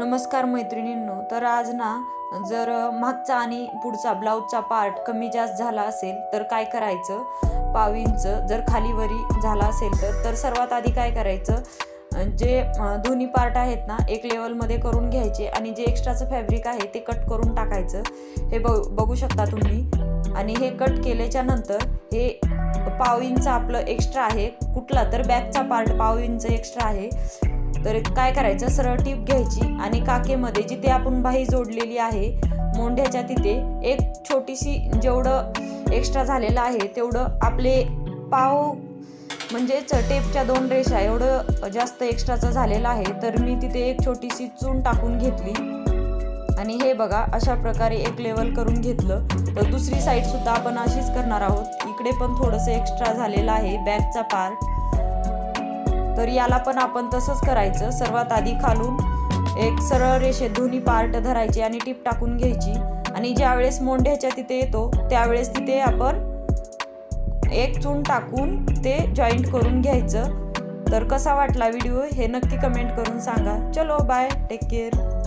नमस्कार मैत्रिणींनो तर आज ना जर मागचा आणि पुढचा ब्लाऊजचा पार्ट कमी जास्त झाला असेल तर काय करायचं? पावींचं जर खालीवरी झाला असेल तर तर सर्वात आधी काय करायचं? जे दोन्ही पार्ट आहेत ना एक लेवलमध्ये करून घ्यायचे आणि जे एक्स्ट्राचं फॅब्रिक आहे ते कट करून टाकायचं. हे ब बघू शकता तुम्ही. आणि हे कट केल्याच्यानंतर हे पाव इंच आपलं एक्स्ट्रा आहे. कुठला तर बॅकचा पार्ट पाव इंच एक्स्ट्रा आहे. तर काय करायचं? सरळ टीप घ्यायची आणि काकेमध्ये जिथे आपण बाही जोडलेली आहे मोंढ्याच्या तिथे एक छोटीशी जेवढं एक्स्ट्रा झालेलं आहे तेवढं आपले पाव म्हणजेच टेपच्या दोन रेषा एवढं जास्त एक्स्ट्राचं झालेलं आहे तर मी तिथे एक छोटीशी चून टाकून घेतली. आणि हे बघा अशा प्रकारे एक लेवल करून घेतलं. तर दुसरी साईडसुद्धा आपण अशीच करणार आहोत. इकडे पण थोडंसं एक्स्ट्रा झालेलं आहे बॅकचा पार्ट तर याला पण आपण तसंच करायचं. सर्वात आधी खालून एक सरळ रेषेत दोन्ही पार्ट धरायचे आणि टीप टाकून घ्यायची. आणि ज्यावेळेस मोंढ्याच्या तिथे येतो त्यावेळेस तिथे आपण एक चून टाकून ते जॉईंट करून घ्यायचं. तर कसा वाटला व्हिडिओ हे नक्की कमेंट करून सांगा. चलो बाय टेक केअर